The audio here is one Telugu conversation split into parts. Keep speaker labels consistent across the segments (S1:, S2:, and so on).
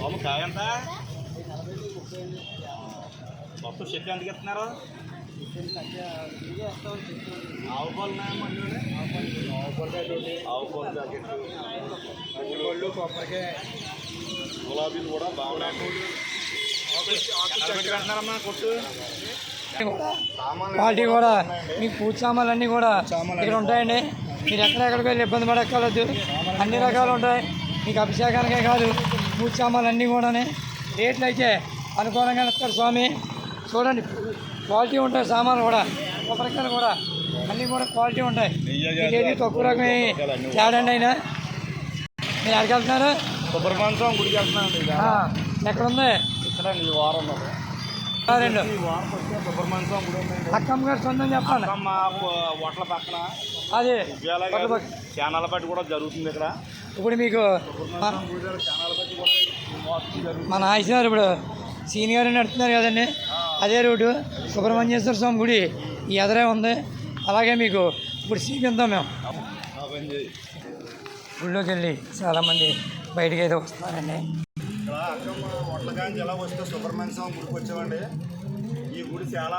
S1: బాబు కాయ ఎంత? మొత్తం చెట్లు ఎందుకు ఇస్తున్నారు ఆవు పాలు ఆవు
S2: కొబ్బరికాయ
S1: గులాబీలు కూడా బాగున్నాయి.
S2: క్వాలిటీ కూడా మీకు పూజ సామాన్లు అన్నీ కూడా ఇక్కడ ఉంటాయండి. మీరు ఎక్కడెక్కడికి వెళ్ళి ఇబ్బంది పడక్కర్లేదు. అన్ని రకాలు ఉంటాయి. మీకు అభిషేకానికే కాదు పూజ సామాన్లు అన్నీ కూడా రేట్లు అయితే అనుకూలంగా ఇస్తారు స్వామి. చూడండి క్వాలిటీ ఉంటాయి సామాన్లు కూడా కొబ్బరికాయలు కూడా అన్నీ కూడా క్వాలిటీ ఉంటాయి. ఏది తక్కువ రకమే తేడండి అయినా. మీరు ఎక్కడికి వెళ్తున్నారు?
S1: సుబ్రహ్మణ్యం గుడికి.
S2: ఆ, ఎక్కడ ఉంది
S1: ఇక్కడ ఈ వారం
S2: రెండు.
S1: వస్తే సుబ్రహ్మణ్యం గుడి
S2: అక్కమ్మ గారు సొంతం చెప్పండి.
S1: మా ఓట్ల పక్కన.
S2: అది.
S1: ఛానల్ బట్టి కూడా జరుగుతుంది ఇక్కడ.
S2: ఇప్పుడు మీకు మన-
S1: గుడి
S2: ఇప్పుడు సీనియర్ నడుతున్నారు కదండి. అదే రూటు సుబ్రహ్మణ్యేశ్వర స్వామి గుడి ఈ ఎదరే ఉంది. అలాగే మీకు ఇప్పుడు సీకిందాం మేము. గుళ్ళోకి వెళ్ళి చాలామంది బయటికి అయితే వస్తున్నారండి
S1: ఎలా వస్తే సుబ్రహ్మణ్య స్వామి గుడికి వచ్చామండి. ఈ గుడి చాలా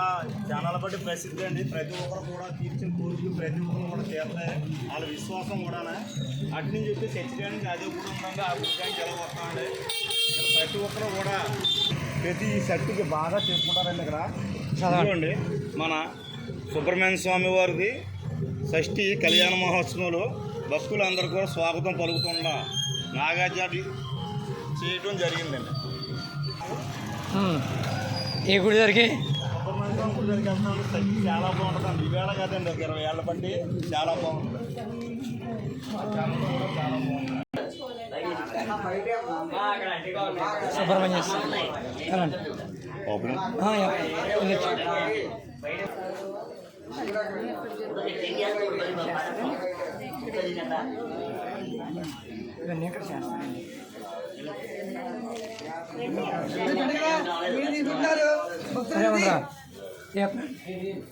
S1: ఛానల్ బట్టి ప్రసిద్ధి అండి. ప్రతి ఒక్కరు కూడా తీర్చిన కోరికలు ప్రతి ఒక్కరు కూడా తీరుతాయి. వాళ్ళ విశ్వాసం కూడా అటు నుంచి వచ్చి చచ్చిడానికి అదే గుడి ఉందండి ఆ గుడి కాంచి ఎలా వస్తామండి ప్రతి ఒక్కరు కూడా ప్రతి శక్తికి బాగా చెప్పుకుంటారండి ఇక్కడ.
S2: చదవండి.
S1: చూడండి మన సుబ్రహ్మణ్య స్వామి వారిది షష్ఠి కళ్యాణ మహోత్సవంలో భక్తులందరూ కూడా స్వాగతం పలుకుతుండ. నాగార్జున చేయటం జరిగిందండి.
S2: ఏ ఈ గుడి దగ్గరికి.
S1: చాలా బాగుంటుందండి ఈవేళ కాదండి ఒక ఇరవై ఏళ్ళ బట్టి చాలా బాగుంటుంది చాలా కూడా చాలా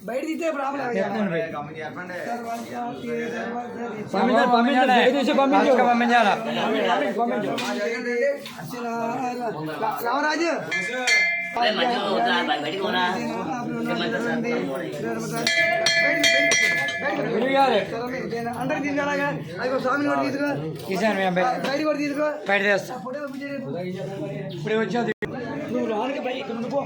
S3: బయట తీస్తే ప్రాబ్లం రామరాజు
S2: గురువు
S3: అందరికి తీసుకురాగా అదిగో స్వామిని కూడా తీసుకో బయట కూడా తీసుకో
S2: బయట చేస్తా వచ్చాది నువ్వు బయట ఇక్కడ ఉండిపో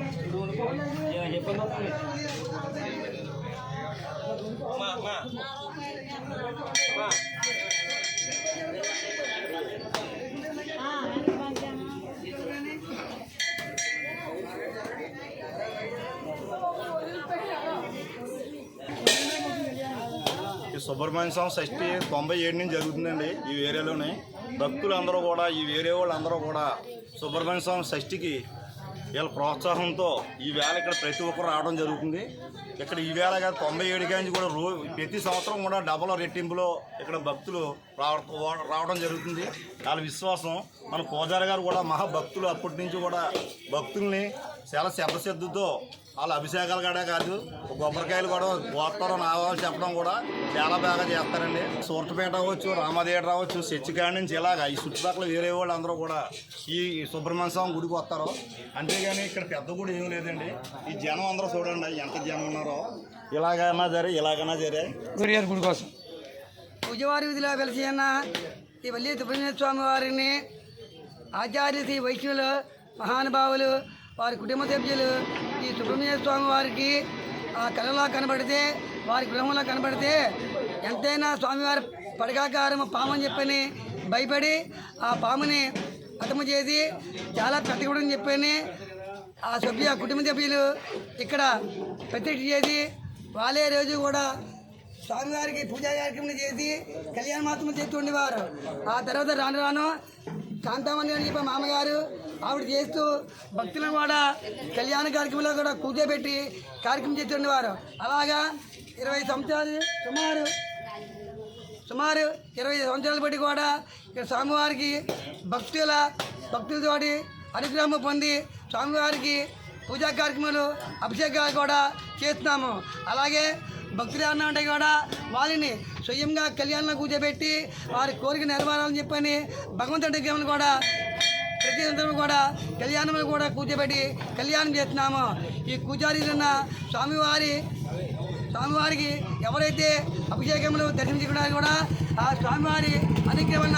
S1: సుబ్రహ్మణ్య స్వామి షష్ఠి తొంభై ఏడు నుంచి జరుగుతుందండి ఈ ఏరియాలోనే. భక్తులందరూ కూడా ఈ ఏరియా వాళ్ళందరూ కూడా సుబ్రహ్మణ్య స్వామి షష్ఠికి వీళ్ళ ప్రోత్సాహంతో ఈ వేళ ఇక్కడ ప్రతి ఒక్కరు రావడం జరుగుతుంది. ఇక్కడ ఈ వేళ కాదు తొంభై ఏడు కాంచి కూడా రో ప్రతి సంవత్సరం కూడా డబల్ రెట్టింపులో ఇక్కడ భక్తులు రావ- రావడం జరుగుతుంది. వాళ్ళ విశ్వాసం మన పూజారి గారు కూడా మహాభక్తులు అప్పటి నుంచి కూడా భక్తుల్ని చాలా శబ్దశబ్దతో వాళ్ళ అభిషేకాలు కూడా కాదు కొబ్బరికాయలు కూడా గోత్రం నావాలు చెప్పడం కూడా చాలా బాగా చేస్తారండి. సూర్టపేట అవ్వచ్చు రామదేట రావచ్చు చర్చికాడ నుంచి ఇలాగ ఈ చుట్టుపక్కల వేరే వాళ్ళు అందరూ కూడా ఈ సుబ్రహ్మణ్య స్వామి గుడికి వస్తారు. అంతేగాని ఇక్కడ పెద్ద గుడి ఏం లేదండి. ఈ జనం అందరూ చూడండి ఎంత జనం ఉన్నారో. ఇలాగైనా సరే ఇలాగైనా సరే.
S2: గురి గారి గుడి కోసం.
S3: పూజవారి విధిలో కలిసి అన్న ఈ వల్లి సుబ్రహ్మణ్య స్వామి వారిని ఆచార్య శ్రీ వైష్ణవులు మహానుభావులు వారి కుటుంబ సభ్యులు ఈ సుబ్రహ్మణ్య స్వామి వారికి ఆ కళలా కనబడితే వారి గృహంలో కనబడితే ఎంతైనా స్వామివారి పడకాకారం పాము అని చెప్పని భయపడి ఆ పాముని హతము చేసి చాలా పెట్టకూడదని చెప్పని ఆ సభ్యు ఆ కుటుంబ సభ్యులు ఇక్కడ ప్రత్యక్ష చేసి వాళ్ళే రోజు కూడా స్వామివారికి పూజా కార్యక్రమం చేసి కళ్యాణ మాత్రం చేస్తుండేవారు ఆ తర్వాత రాను రాను కాంతామణి అని చెప్పి మామగారు ఆవిడ చేస్తూ భక్తులను కూడా కళ్యాణ కార్యక్రమంలో కూడా కూర్చోబెట్టి కార్యక్రమం చేస్తుండేవారు అలాగా ఇరవై సంవత్సరాలు సుమారు సుమారు ఇరవై సంవత్సరాలు బట్టి కూడా ఇక్కడ స్వామివారికి భక్తుల భక్తులతోటి అనుగ్రహం పొంది స్వామివారికి పూజా కార్యక్రమాలు అభిషేకాలు కూడా చేస్తున్నాము. అలాగే భక్తులు ఏమన్నా ఉంటే కూడా వాళ్ళని స్వయంగా కళ్యాణంలో కూర్చోబెట్టి వారి కోరిక నెరవేరాలని చెప్పని భగవంతుడి దగ్గర కూడా ప్రతి కూడా కళ్యాణంలో కూడా కూర్చోబెట్టి కళ్యాణం చేస్తున్నాము. ఈ పూజారీలున్న స్వామివారి స్వామివారికి ఎవరైతే అభిషేకములు దర్శించుకోవడానికి కూడా ఆ స్వామివారి అనుగ్రహణ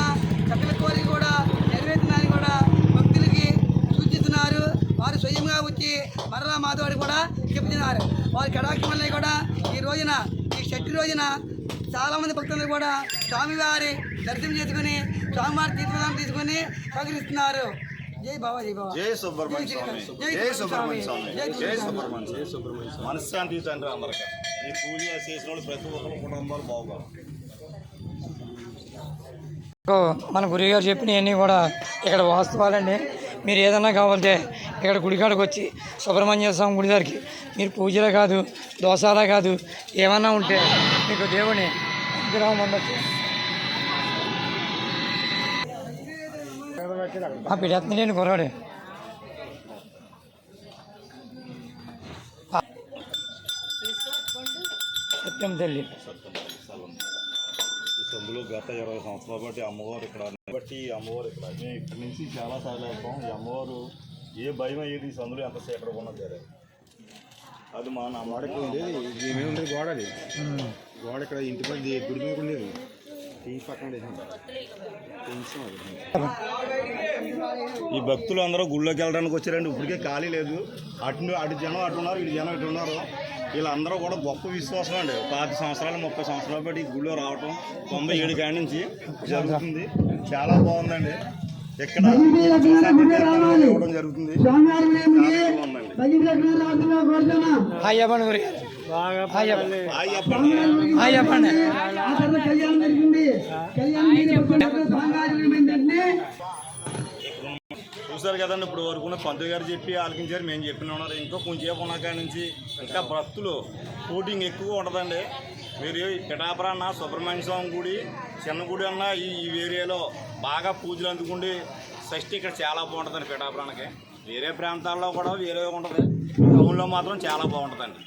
S3: సకల కోరిక కూడా నెరవేరుతున్నారని కూడా భక్తులకి సూచిస్తున్నారు. వారు స్వయంగా వచ్చి మరలా మాతోటి కూడా చెప్తున్నారు వారి కటాక్షం వల్ల కూడా ఈ రోజున ఈ షట్టి రోజున చాలామంది భక్తులు కూడా స్వామివారి దర్శనం చేసుకుని స్వామివారి తీర్థం తీసుకుని సహకరిస్తున్నారు జై బాబా జై బాబా.
S1: జై సుబ్రహ్మణ్య స్వామి. జై సుబ్రహ్మణ్య స్వామి. జై సుబ్రహ్మణ్య జై సుబ్రహ్మణ్య మనశ్శాంతి తండ్రి అందరికీ ఈ పూజ చేసిన వాళ్ళు ప్రతి ఒక్కరు కుటుంబాలు బాగున్నారు
S2: మన గురుగారు చెప్పినవన్నీ కూడా ఇక్కడ వాస్తవాలండి. మీరు ఏదన్నా కావాలంటే ఇక్కడ గుడికాడకు వచ్చి సుబ్రహ్మణ్య స్వామి గుడి దగ్గరికి. మీరు పూజలే కాదు దోషాలే కాదు ఏమన్నా ఉంటే మీకు దేవుని విగ్రహం ఉండొచ్చు పెట్టేస్తున్నాడు కుర్రాడు. సత్యం తల్లి.
S1: ఈ సందులో గత ఇరవై సంవత్సరాల బట్టి అమ్మవారు ఇక్కడ బట్టి ఈ అమ్మవారు ఇక్కడ మేము ఇక్కడి నుంచి చాలా సార్లు వెళ్తాం ఈ అమ్మవారు ఏ భయం అయ్యేది ఈ సందులో ఎంత సేపటి ఉన్నది సరే. అది మా నమ్మకం
S4: ఉండేది. దీని మీద ఉండేది గోడ అది. గోడ ఇక్కడ ఇంటి పక్క ది- గుడి మీద ఉండేది. ఈ పక్కన.
S1: ఈ భక్తులు అందరూ గుళ్ళోకి వెళ్ళడానికి వచ్చారండి. ఇప్పటికే ఖాళీ లేదు. అటు అటు జనం అటు ఉన్నారు ఇటు జనం ఇటు ఉన్నారు. వీళ్ళందరూ కూడా గొప్ప విశ్వాసం అండి. పాతి సంవత్సరాలు ముప్పై సంవత్సరాల బట్టి ఈ గుళ్ళో రావటం తొంభై ఏడు కాడి నుంచి జరుగుతుంది. చాలా బాగుందండి. ఇక్కడ ఇవ్వడం జరుగుతుంది.
S3: కళ్యాణం జరిగింది. కళ్యాణం
S1: చూసారు కదండి ఇప్పుడు వరకు పంతులు గారు చెప్పి ఆలకించారు మేము చెప్పిన ఉన్నారు. ఇంకో కొంచెం ఉన్న కాడి నుంచి ఇంకా భక్తులు షూటింగ్ ఎక్కువ ఉంటుందండి. మీరు పిఠాపుర అన్న సుబ్రహ్మణ్య స్వామి గుడి చిన్న గుడి అన్న ఈ ఈ ఏరియాలో బాగా పూజలు అందుకుండి షష్ఠి ఇక్కడ చాలా బాగుంటుందండి పిఠాపురానికి. వేరే ప్రాంతాల్లో కూడా వేరే ఉంటుంది. టౌన్లో మాత్రం చాలా బాగుంటుందండి.